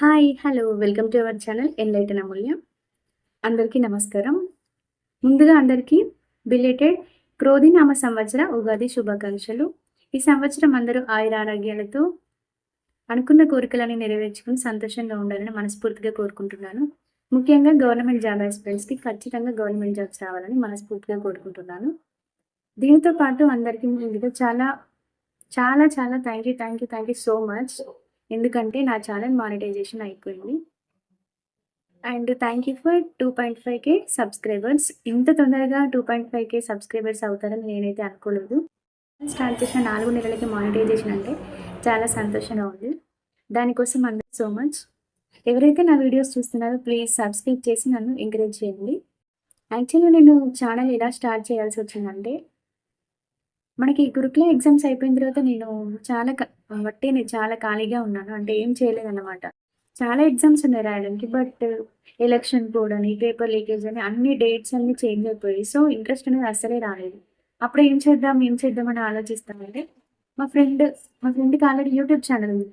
Hi hello welcome to our channel enlighten Amulya అందరికీ నమస్కారం ముందుగా అందరికీ బిలేటెడ్ క్రోధి నామ సంవత్సర ఉగాది శుభాకాంక్షలు ఈ సంవత్సరం అందరూ ఆయుర ఆరోగ్యాలతో అనుకున్న కోరికలన్నీ నెరవేర్చుకుని సంతోషంగా ఉండాలని మనస్ఫూర్తిగా కోరుకుంటున్నాను ముఖ్యంగా గవర్నమెంట్ జాబ్ ఆస్పిరెంట్స్కి ఖచ్చితంగా గవర్నమెంట్ జాబ్స్ రావాలని మనస్ఫూర్తిగా కోరుకుంటున్నాను దీనితో పాటు అందరికీ ముందుగా చాలా చాలా చాలా thank you thank you thank you so much ఎందుకంటే నా ఛానల్ మానిటైజేషన్ అయిపోయింది and thank you for two point five K subscribers ఇంత తొందరగా two point five K subscribers అవుతారని నేనైతే అనుకోలేదు స్టార్ట్ చేసిన నాలుగు నెలలకి మానిటైజేషన్ అంటే చాలా సంతోషంగా ఉంది దానికోసం అందరూ సో మచ్ ఎవరైతే నా వీడియోస్ చూస్తున్నారో ప్లీజ్ సబ్స్క్రైబ్ చేసి నన్ను ఎంకరేజ్ చేయండి యాక్చువల్గా నేను ఛానల్ ఎలా స్టార్ట్ చేయాల్సి వచ్చిందంటే మనకి గురుకుల ఎగ్జామ్స్ అయిపోయిన తర్వాత నేను చాలా కాబట్టి నేను చాలా ఖాళీగా ఉన్నాను అంటే ఏం అనమాట చాలా ఎగ్జామ్స్ ఉన్నాయి రాయడానికి బట్ ఎలక్షన్ కోడ్ అని పేపర్ లీకేజ్ అని అన్ని డేట్స్ అన్ని చేంజ్ అయిపోయాయి సో ఇంట్రెస్ట్ అనేది అసలే రాలేదు అప్పుడు ఏం చేద్దాం ఏం చేద్దాం అని ఆలోచిస్తామంటే మా ఫ్రెండ్ మా ఫ్రెండ్కి ఆల్రెడీ యూట్యూబ్ ఛానల్ ఉంది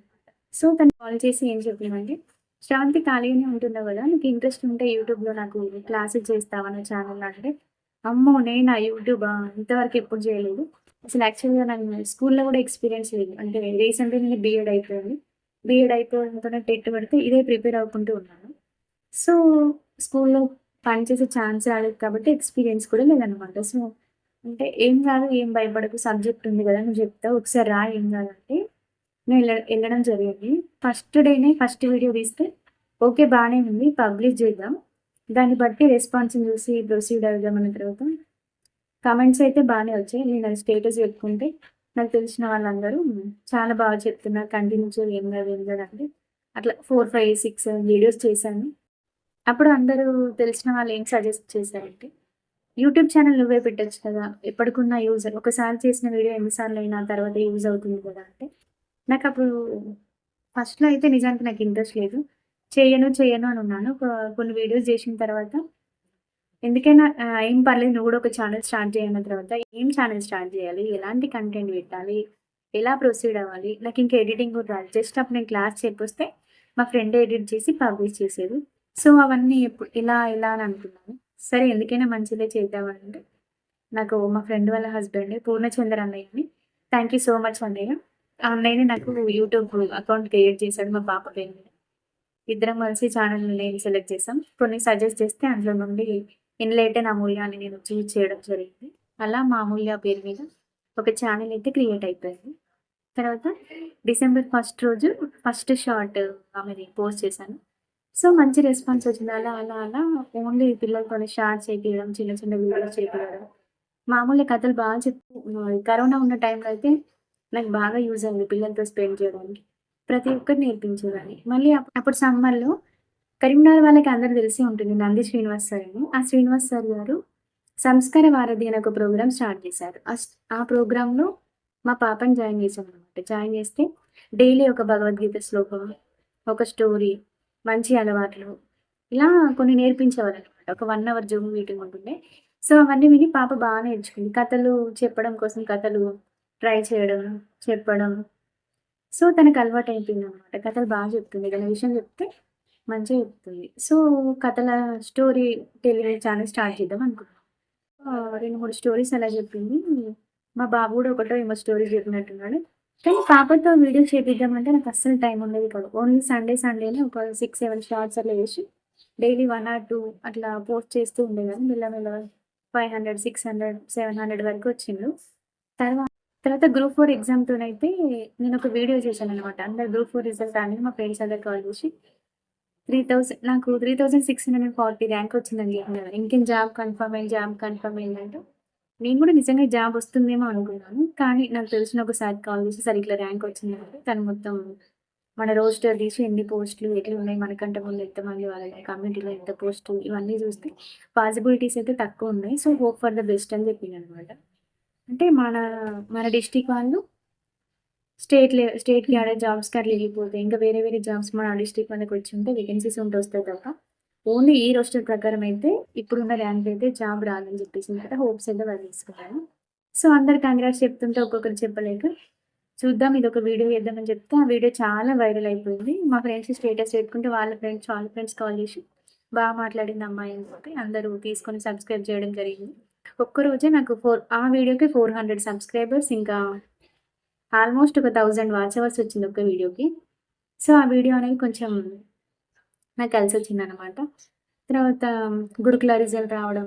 సో తను కాల్ చేసి ఏం చెప్పామంటే శ్రావంతి ఖాళీగానే ఉంటుందా కదా నీకు ఇంట్రెస్ట్ ఉంటే యూట్యూబ్లో నాకు క్లాసెస్ చేస్తావన్న ఛానల్ అంటే అమ్మో నేను ఆ యూట్యూబ్ ఇంతవరకు ఎప్పుడు చేయలేదు అసలు యాక్చువల్గా నాకు స్కూల్లో కూడా ఎక్స్పీరియన్స్ లేదు అంటే రీసెంట్గా నేను బీఎడ్ అయిపోయింది బీఎడ్ అయిపోయినతోనే టెట్ పడితే ఇదే ప్రిపేర్ అవుకుంటూ ఉన్నాను సో స్కూల్లో పనిచేసే ఛాన్స్ రాలేదు కాబట్టి ఎక్స్పీరియన్స్ కూడా లేదనమాట సో అంటే ఏం కాదు ఏం భయపడకు సబ్జెక్ట్ ఉంది కదా నువ్వు చెప్తావు ఒకసారి రా ఏం కాదంటే నేను వెళ్ళ వెళ్ళడం జరిగింది ఫస్ట్ డేనే ఫస్ట్ వీడియో తీస్తే ఓకే బాగానే ఉంది పబ్లిష్ చేద్దాం దాన్ని బట్టి రెస్పాన్స్ చూసి ప్రొసీడ్ అవుదామన్న తర్వాత కమెంట్స్ అయితే బాగానే వచ్చాయి నేను అది స్టేటస్ పెట్టుకుంటే నాకు తెలిసిన వాళ్ళందరూ చాలా బాగా చెప్తున్నారు కంటిన్యూ ఏం కాదు ఏం అంటే అట్లా ఫోర్ ఫైవ్ సిక్స్ వీడియోస్ చేశాను అప్పుడు అందరూ తెలిసిన వాళ్ళు ఏం సజెస్ట్ చేశారంటే యూట్యూబ్ ఛానల్ నువ్వే పెట్టచ్చు కదా ఎప్పటికున్నా యూజ్ ఒకసారి చేసిన వీడియో ఎన్నిసార్లు అయినా తర్వాత యూజ్ అవుతుంది కదా అంటే నాకు అప్పుడు ఫస్ట్లో అయితే నిజానికి నాకు ఇంట్రెస్ట్ లేదు చేయను చేయను అని ఉన్నాను కొన్ని వీడియోస్ చేసిన తర్వాత ఎందుకైనా ఏం పర్లేదు నువ్వు కూడా ఒక ఛానల్ స్టార్ట్ చేయన తర్వాత ఏం ఛానల్ స్టార్ట్ చేయాలి ఎలాంటి కంటెంట్ పెట్టాలి ఎలా ప్రొసీడ్ అవ్వాలి నాకు ఇంకా ఎడిటింగ్ కూడా రాదు జస్ట్ అప్పుడు నేను క్లాస్ చెప్పొస్తే మా ఫ్రెండ్ ఎడిట్ చేసి పబ్లిష్ చేసేది సో అవన్నీ ఎప్పుడు ఇలా ఇలా అని అనుకున్నాను సరే ఎందుకైనా మంచిదే చేద్దామంటే నాకు మా ఫ్రెండ్ వాళ్ళ హస్బెండ్ పూర్ణచంద్ర అన్నయ్యని థ్యాంక్ యూ సో మచ్ అన్నయ్య అన్నయ్యని నాకు యూట్యూబ్ అకౌంట్ క్రియేట్ చేశాడు మా పాప పేరు ఇద్దరం కలిసి ఛానల్ నేను సెలెక్ట్ చేసాం కొన్ని సజెస్ట్ చేస్తే అందులో నుండి ఇందులో అమూల్యాన్ని నా మూల్యాన్ని నేను చూజ్ చేయడం జరిగింది అలా మా మూల్య పేరు మీద ఒక ఛానల్ అయితే క్రియేట్ అయిపోయింది తర్వాత డిసెంబర్ ఫస్ట్ రోజు ఫస్ట్ షార్ట్ ఆమెది పోస్ట్ చేశాను సో మంచి రెస్పాన్స్ వచ్చింది అలా అలా అలా ఓన్లీ పిల్లలతో షార్ట్స్ చేయడం చిన్న చిన్న వీడియోస్ చేయడం మామూలు కథలు బాగా చెప్తే కరోనా ఉన్న టైంలో అయితే నాకు బాగా యూజ్ అయింది పిల్లలతో స్పెండ్ చేయడానికి ప్రతి ఒక్కరు నేర్పించేవాడిని మళ్ళీ అప్పుడు సమ్మర్లో కరీంనగర్ వాళ్ళకి అందరూ తెలిసి ఉంటుంది నంది శ్రీనివాస్ సార్ అని ఆ శ్రీనివాస్ సార్ గారు సంస్కార వారధి అనే ఒక ప్రోగ్రామ్ స్టార్ట్ చేశారు ఆ లో మా పాపని జాయిన్ చేసాం అనమాట జాయిన్ చేస్తే డైలీ ఒక భగవద్గీత శ్లోకం ఒక స్టోరీ మంచి అలవాట్లు ఇలా కొన్ని నేర్పించేవారు అనమాట ఒక వన్ అవర్ జూమ్ మీటింగ్ ఉంటుండే సో అవన్నీ విని పాప బాగా నేర్చుకుంది కథలు చెప్పడం కోసం కథలు ట్రై చేయడం చెప్పడం సో తనకు అలవాటు అయిపోయింది అనమాట కథలు బాగా చెప్తుంది ఏదైనా విషయం చెప్తే మంచిగా చెప్తుంది సో కథల స్టోరీ టెలివిజన్ ఛానల్ స్టార్ట్ చేద్దాం అనుకున్నాను రెండు మూడు స్టోరీస్ అలా చెప్పింది మా బాబు కూడా ఒకటో ఏమో స్టోరీ చెప్పినట్టున్నాడు కానీ పాపతో వీడియో చేపిద్దామంటే నాకు అస్సలు టైం ఉండేది కాదు ఓన్లీ సండే సండేనే ఒక సిక్స్ సెవెన్ షార్ట్స్ అట్లా వేసి డైలీ వన్ ఆర్ టూ అట్లా పోస్ట్ చేస్తూ ఉండేదాన్ని మెల్లమెల్ల five hundred six hundred seven hundred వరకు వచ్చిండు తర్వాత తర్వాత గ్రూప్ ఫోర్ ఎగ్జామ్తోనైతే నేను ఒక వీడియో చేశాను అనమాట అందరు గ్రూప్ ఫోర్ రిజల్ట్ అనేది మా ఫ్రెండ్స్ అందరు కాల్ చేసి త్రీ థౌసండ్ నాకు three thousand six hundred and forty rank వచ్చిందండి ఇంకేం జాబ్ కన్ఫర్మ్ అయ్యి జాబ్ కన్ఫర్మ్ అయిందంటే నేను కూడా నిజంగా జాబ్ వస్తుందేమో అనుకున్నాను కానీ నాకు తెలిసిన ఒకసారి కాల్ చేసి సార్ ఇట్లా ర్యాంక్ వచ్చిందంటే తను మొత్తం మన రోస్టర్ తీసి ఎన్ని పోస్టులు ఎట్లా ఉన్నాయి మనకంటే ముందు ఎంతమంది వాళ్ళ కమ్యూనిటీలో ఎంత పోస్టులు ఇవన్నీ చూస్తే పాసిబిలిటీస్ అయితే తక్కువ ఉన్నాయి so hope for the best అని చెప్పింది అనమాట అంటే మన మన డిస్టిక్ వాళ్ళు స్టేట్ లే hmm. కి ఆడే కి అట్లా వెళ్ళిపోతే ఇంకా వేరే వేరే జాబ్స్ మన డిస్ట్రిక్ట్ మనకు వచ్చి ఉంటే వేకెన్సీస్ ఉంటూ వస్తాయి తప్ప ఓన్లీ ఈ రోస్టర్ ప్రకారం అయితే ఇప్పుడున్న ర్యాంక్ అయితే జాబ్ రాదని చెప్పేసి అంటే హోప్స్ అయితే వాళ్ళు తీసుకున్నాను సో అందరు కంగ్రాట్స్ చెప్తుంటే ఒక్కొక్కరు చెప్పలేక చూద్దాం ఇది ఒక వీడియో వేద్దామని చెప్తే ఆ వీడియో చాలా వైరల్ అయిపోయింది మా ఫ్రెండ్స్ స్టేటస్ పెట్టుకుంటే వాళ్ళ ఫ్రెండ్స్ వాళ్ళ ఫ్రెండ్స్ కాల్ చేసి బాగా మాట్లాడింది అమ్మాయి అని చెప్పి అందరూ తీసుకొని సబ్స్క్రైబ్ చేయడం జరిగింది ఒక్కరోజే నాకు ఫోర్ ఆ వీడియోకి ఫోర్ హండ్రెడ్ సబ్స్క్రైబర్స్ ఇంకా ఆల్మోస్ట్ ఒక థౌజండ్ వాచ్ అవర్స్ వచ్చింది ఒక వీడియోకి సో ఆ వీడియో అనేది కొంచెం నాకు కలిసి వచ్చింది అనమాట తర్వాత గుడుకుల రిజల్ట్ రావడం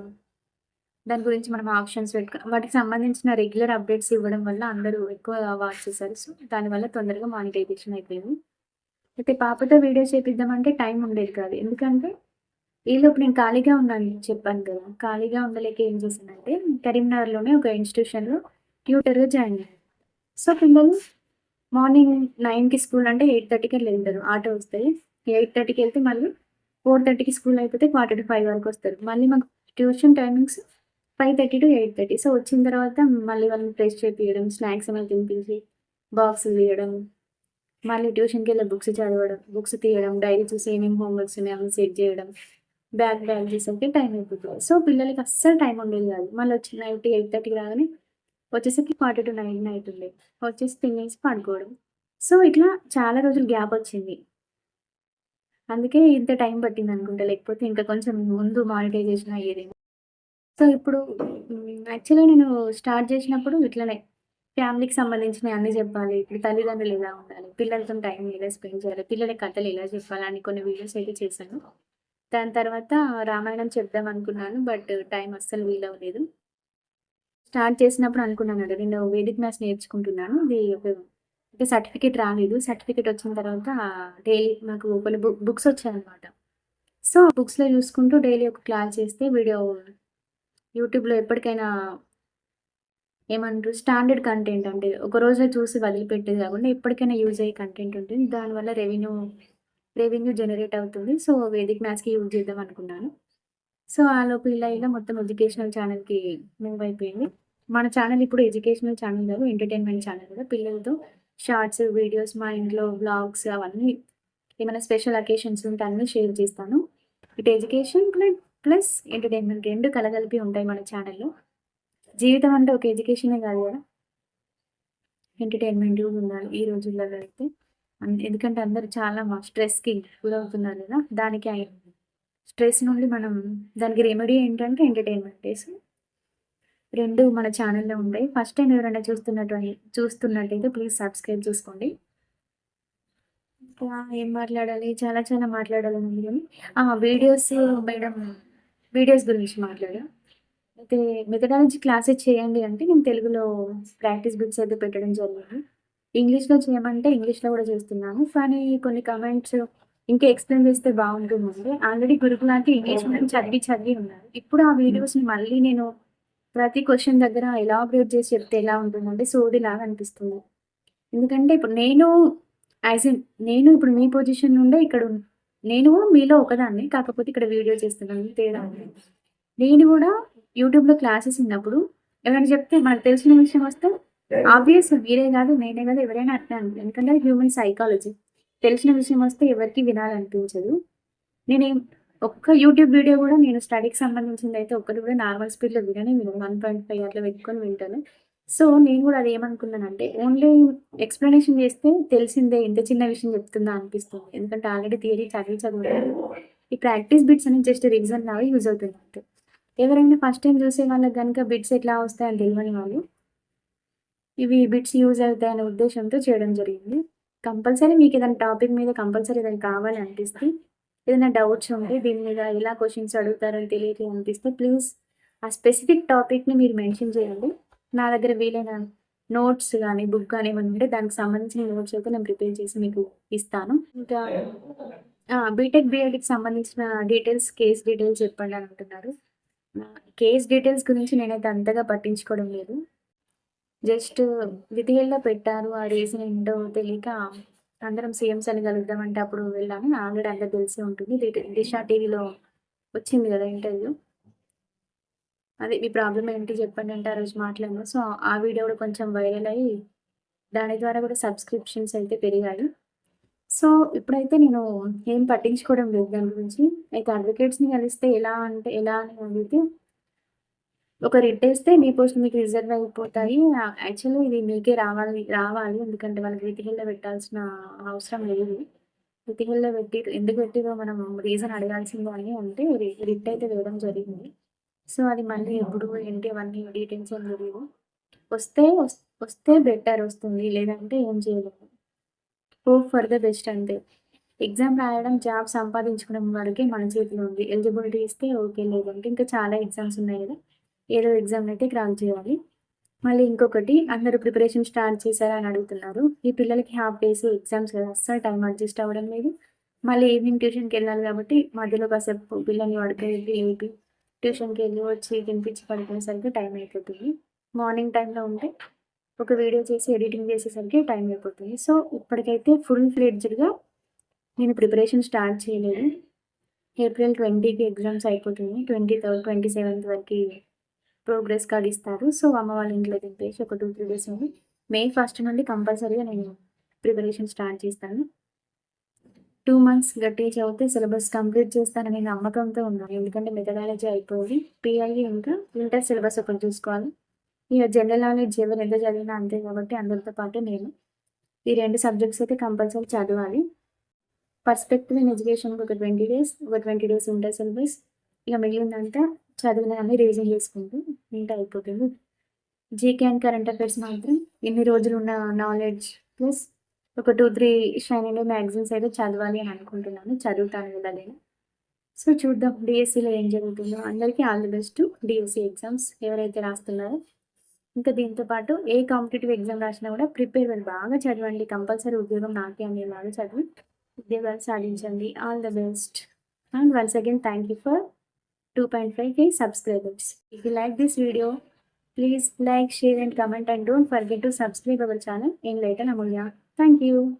దాని గురించి మనం ఆప్షన్స్ పెట్టుకు వాటికి సంబంధించిన రెగ్యులర్ అప్డేట్స్ ఇవ్వడం వల్ల అందరూ ఎక్కువ వాచ్ చేశారు సో దానివల్ల తొందరగా మానిటైజేషన్ అయిపోయింది అయితే పాపతో వీడియో చేపిద్దామంటే టైం ఉండేది కాదు ఎందుకంటే ఈలోపు నేను ఖాళీగా ఉన్నాను చెప్పాను కదా ఖాళీగా ఉండలేక ఏం చేశానంటే కరీంనగర్లోనే ఒక ఇన్స్టిట్యూషన్లో ట్యూటర్గా జాయిన్ అయ్యాను సో పిల్లలు మార్నింగ్ నైన్కి స్కూల్ అంటే ఎయిట్ థర్టీకి వెళ్ళి వెళ్తారు ఆటో వస్తాయి ఎయిట్ థర్టీకి వెళ్తే మళ్ళీ ఫోర్ థర్టీకి స్కూల్ అయిపోతే క్వార్టర్ టు ఫైవ్ వరకు వస్తారు మళ్ళీ మాకు tuition timings five thirty to eight thirty so వచ్చిన తర్వాత మళ్ళీ వాళ్ళని ఫ్రెష్ చేపించడం స్నాక్స్ ఏమైనా తినిపించి బాక్స్ తీయడం మళ్ళీ ట్యూషన్కి వెళ్ళి బుక్స్ చదవడం బుక్స్ తీయడం డైరీ చూసి ఏమేమి హోంవర్క్స్ ఉన్నాయి సెట్ చేయడం బ్యాగ్ బ్యాగ్ చేసేసరికి టైం అయిపోతుంది సో పిల్లలకి అస్సలు టైం ఉండేది కాదు మళ్ళీ వచ్చి నైట్ ఎయిట్ థర్టీకి రాగానే వచ్చేసరికి ఫార్టీ టు నైన్ అవుతుంది వచ్చేసి తినేసి పడుకోవడం సో ఇట్లా చాలా రోజులు గ్యాప్ వచ్చింది అందుకే ఇంత టైం పట్టింది అనుకుంటా లేకపోతే ఇంకా కొంచెం ముందు మానిటైజేషన్ అయ్యేదేమో సో ఇప్పుడు యాక్చువల్గా నేను స్టార్ట్ చేసినప్పుడు ఇట్లానే ఫ్యామిలీకి సంబంధించినవి అన్నీ చెప్పాలి ఇప్పుడు తల్లిదండ్రులు ఎలా ఉండాలి పిల్లలతో టైం ఎలా స్పెండ్ చేయాలి పిల్లల కథలు ఎలా చెప్పాలి అని కొన్ని వీడియోస్ అయితే చేశాను దాని తర్వాత రామాయణం చెప్దాం అనుకున్నాను బట్ టైం అస్సలు వీలవ్వలేదు స్టార్ట్ చేసినప్పుడు అనుకున్నాను అంటే నేను వేదిక్ మ్యాథ్స్ నేర్చుకుంటున్నాను ఇది ఒక అంటే సర్టిఫికేట్ రాలేదు సర్టిఫికేట్ వచ్చిన తర్వాత డైలీ మాకు కొన్ని బుక్ బుక్స్ వచ్చాయన్నమాట సో బుక్స్లో చూసుకుంటూ డైలీ ఒక క్లాస్ చేస్తే వీడియో యూట్యూబ్లో ఎప్పటికైనా ఏమంటారు స్టాండర్డ్ కంటెంట్ అంటే ఒక రోజే చూసి వదిలిపెట్టేది కాకుండా ఎప్పటికైనా యూజ్ అయ్యే కంటెంట్ ఉంటుంది దానివల్ల రెవెన్యూ రెవెన్యూ జనరేట్ అవుతుంది సో వేదిక్ మ్యాథ్స్కి యూజ్ చేద్దాం అనుకున్నాను సో ఆ ఇలా ఇలా మొత్తం ఎడ్యుకేషనల్ ఛానల్కి మూవ్ అయిపోయింది మన ఛానల్ ఇప్పుడు ఎడ్యుకేషనల్ ఛానల్ కాదు ఎంటర్టైన్మెంట్ ఛానల్ కూడా పిల్లలతో షార్ట్స్ వీడియోస్ మా ఇంట్లో బ్లాగ్స్ అవన్నీ ఏమైనా స్పెషల్ అకేషన్స్ ఉంటే అన్నీ షేర్ చేస్తాను ఇటు ఎడ్యుకేషన్ ప్లస్ ఎంటర్టైన్మెంట్ రెండు కలగలిపి ఉంటాయి మన ఛానల్లో జీవితం అంటే ఒక ఎడ్యుకేషనే కాదు కదా ఎంటర్టైన్మెంట్ కూడా ఉండాలి ఈ రోజుల్లో అయితే ఎందుకంటే అందరూ చాలా స్ట్రెస్కి గురవుతున్నారు కదా దానికి స్ట్రెస్ నుండి మనం దానికి రెమెడీ ఏంటంటే ఎంటర్టైన్మెంట్ డేస్ రెండు మన ఛానల్లో ఉంటాయి ఫస్ట్ టైం ఎవరైనా చూస్తున్నట్టు చూస్తున్నట్టయితే ప్లీజ్ సబ్స్క్రైబ్ చేసుకోండి ఇంకా ఏం మాట్లాడాలి చాలా చాలా మాట్లాడాలని కానీ వీడియోస్ మేడం వీడియోస్ గురించి మాట్లాడా అయితే మెథడాలజీ క్లాసెస్ చేయండి అంటే నేను తెలుగులో ప్రాక్టీస్ బుక్స్ అయితే పెట్టడం జరిగింది ఇంగ్లీష్లో చేయమంటే ఇంగ్లీష్లో కూడా చేస్తున్నాను కానీ కొన్ని కమెంట్స్ ఇంకా ఎక్స్ప్లెయిన్ చేస్తే బాగుంటుందండి ఆల్రెడీ గురుకులాంటి ఇంగ్లీష్ మీడియం చదివి చదివి ఉన్నారు ఇప్పుడు ఆ వీడియోస్ ని మళ్ళీ నేను ప్రతి క్వశ్చన్ దగ్గర ఎలాబరేట్ చేసి చెప్తే ఎలా ఉంటుందంటే సోది లాగా అనిపిస్తుంది ఎందుకంటే ఇప్పుడు నేను యాజ్ ఇన్ నేను ఇప్పుడు మీ పొజిషన్ నుండే ఇక్కడ నేను మీలో ఒకదాన్ని కాకపోతే ఇక్కడ వీడియో చేస్తున్నాను తేడా నేను కూడా యూట్యూబ్ లో క్లాసెస్ ఉన్నప్పుడు ఎవరైనా చెప్తే మనకు తెలిసిన విషయం వస్తే ఆబ్వియస్ మీరే కాదు నేనే కాదు ఎవరైనా అట్లా ఎందుకంటే హ్యూమన్ సైకాలజీ తెలిసిన విషయం వస్తే ఎవరికి వినాలనిపించదు నేను ఒక్క యూట్యూబ్ వీడియో కూడా నేను స్టడీకి సంబంధించింది అయితే ఒక్కటి కూడా నార్మల్ స్పీడ్లో వినని నేను వన్ పాయింట్ ఫైవ్ అట్లా పెట్టుకొని వింటాను సో నేను కూడా అది ఏమనుకున్నానంటే ఓన్లీ ఎక్స్ప్లెనేషన్ చేస్తే తెలిసిందే ఇంత చిన్న విషయం చెప్తుందా అనిపిస్తుంది ఎందుకంటే ఆల్రెడీ థియరీ చదివి చదువుతాను ఈ ప్రాక్టీస్ బిట్స్ అనేది జస్ట్ రివిజన్ లాగా యూజ్ అవుతుంది ఎవరైనా ఫస్ట్ టైం చూసే వాళ్ళకి కనుక బిట్స్ ఎట్లా వస్తాయని తెలియని వాళ్ళు ఇవి బిట్స్ యూజ్ అవుతాయనే ఉద్దేశంతో చేయడం జరిగింది కంపల్సరీ మీకు ఏదైనా టాపిక్ మీద కంపల్సరీ ఏదైనా కావాలి అనిపిస్తే ఏదైనా డౌట్స్ ఉంటే దీని మీద ఎలా క్వశ్చన్స్ అడుగుతారని తెలియదు అనిపిస్తే ప్లీజ్ ఆ స్పెసిఫిక్ టాపిక్ని మీరు మెన్షన్ చేయండి నా దగ్గర వీలైన నోట్స్ కానీ బుక్ కానీ ఏమైనా ఉంటే దానికి సంబంధించిన నోట్స్ అయితే నేను ప్రిపేర్ చేసి మీకు ఇస్తాను ఇంకా బీటెక్ బీఎడ్కి సంబంధించిన డీటెయిల్స్ కేస్ డీటెయిల్స్ చెప్పండి అని అంటున్నారు కేస్ డీటెయిల్స్ గురించి నేనైతే అంతగా పట్టించుకోవడం లేదు జస్ట్ విధిహేళ్ళలో పెట్టారు ఆ డేస్ ఏంటో తెలియక అందరం సీఎంస్ అని అంటే అప్పుడు వెళ్ళాను ఆల్రెడీ అందరు తెలిసి ఉంటుంది దిశా టీవీలో వచ్చింది కదా ఇంటర్వ్యూ అదే మీ ప్రాబ్లం ఏంటి చెప్పండి అంటే ఆ రోజు మాట్లాడను సో ఆ వీడియో కూడా కొంచెం వైరల్ అయ్యి దాని ద్వారా కూడా సబ్స్క్రిప్షన్స్ అయితే పెరిగాయి సో ఇప్పుడైతే నేను ఏం పట్టించుకోవడం లేదు దాని గురించి అయితే అడ్వకేట్స్ని కలిస్తే ఎలా అంటే ఎలా అని అడిగితే ఒక వేస్తే మీ పోస్ట్ మీకు రిజర్వ్ అయిపోతాయి యాక్చువల్లీ ఇది మీకే రావాలి రావాలి ఎందుకంటే వాళ్ళకి రితిహిల్లో పెట్టాల్సిన అవసరం లేదు రితిహిల్లో పెట్టి ఎందుకు పెట్టిందో మనం రీజన్ అడగాల్సిందో అని అంటే రిట్ అయితే వేయడం జరిగింది సో అది మళ్ళీ ఎప్పుడు ఏంటి అవన్నీ డీటెయిల్స్ ఏం తెలియదు వస్తే వస్తే బెటర్ వస్తుంది లేదంటే ఏం చేయలేము హోప్ ఫర్ ద బెస్ట్ అంతే ఎగ్జామ్ రాయడం జాబ్ సంపాదించుకోవడం వరకే మన చేతిలో ఉంది ఎలిజిబిలిటీ ఇస్తే ఓకే లేదంటే ఇంకా చాలా ఎగ్జామ్స్ ఉన్నాయి కదా ఏదో ఎగ్జామ్ని అయితే క్రాక్ చేయాలి మళ్ళీ ఇంకొకటి అందరూ ప్రిపరేషన్ స్టార్ట్ అని అడుగుతున్నారు ఈ పిల్లలకి హాఫ్ డేస్ ఎగ్జామ్స్ కదా అస్సలు టైం అడ్జస్ట్ అవ్వడం లేదు మళ్ళీ ఈవినింగ్ ట్యూషన్కి వెళ్ళాలి కాబట్టి మధ్యలో కాసేపు పిల్లల్ని పడుకోండి ఏంటి ట్యూషన్కి వెళ్ళి వచ్చి తినిపించి పడుకునేసరికి టైం అయిపోతుంది మార్నింగ్ టైంలో ఉంటే ఒక వీడియో చేసి ఎడిటింగ్ చేసేసరికి టైం అయిపోతుంది సో ఇప్పటికైతే ఫుల్ ఫ్లెడ్జ్డ్గా నేను ప్రిపరేషన్ స్టార్ట్ చేయలేదు ఏప్రిల్ ట్వంటీకి ఎగ్జామ్స్ అయిపోతుంది ట్వంటీ థర్డ్ ట్వంటీ సెవెంత్ వరకు ప్రోగ్రెస్ కార్డ్ ఇస్తారు సో అమ్మ వాళ్ళ ఇంట్లో దింపేసి ఒక టూ త్రీ డేస్ ఉంది మే ఫస్ట్ నుండి కంపల్సరీగా నేను ప్రిపరేషన్ స్టార్ట్ చేస్తాను టూ మంత్స్ గట్టిగా చదివితే సిలబస్ కంప్లీట్ నేను నమ్మకంతో ఉన్నాను ఎందుకంటే మెథడాలజీ అయిపోయింది పిఐ ఇంకా ఇంటర్ సిలబస్ ఒకటి చూసుకోవాలి ఇక జనరల్ నాలెడ్జ్ ఎవరు ఎంత చదివినా అంతే కాబట్టి అందరితో పాటు నేను ఈ రెండు సబ్జెక్ట్స్ అయితే కంపల్సరీ చదవాలి పర్స్పెక్టివ్ ఇన్ ఎడ్యుకేషన్కి ఒక ట్వంటీ డేస్ ఒక ట్వంటీ డేస్ ఇంటర్ సిలబస్ ఇక మిగిలిందంతా చదివినవన్నీ రివిజన్ చేసుకుంటూ నీట్ అయిపోతుంది జీకే అండ్ కరెంట్ అఫైర్స్ మాత్రం ఇన్ని రోజులు ఉన్న నాలెడ్జ్ ప్లస్ ఒక టూ త్రీ షైనింగ్ మ్యాగజైన్స్ అయితే చదవాలి అని అనుకుంటున్నాను చదువుతాను కదా నేను సో చూద్దాం డిఎస్సిలో ఏం జరుగుతుందో అందరికీ all the best DSC exams ఎవరైతే రాస్తున్నారో ఇంకా దీంతోపాటు ఏ కాంపిటేటివ్ ఎగ్జామ్ రాసినా కూడా ప్రిపేర్ మీరు బాగా చదవండి కంపల్సరీ ఉద్యోగం నాకే అనే బాగా చదివి ఉద్యోగాలు సాధించండి all the best and once again thank you for 2.5K subscribers. If you like this video, please like, share and comment, and don't forget to subscribe our channel in Enlighten Amulya. Thank you.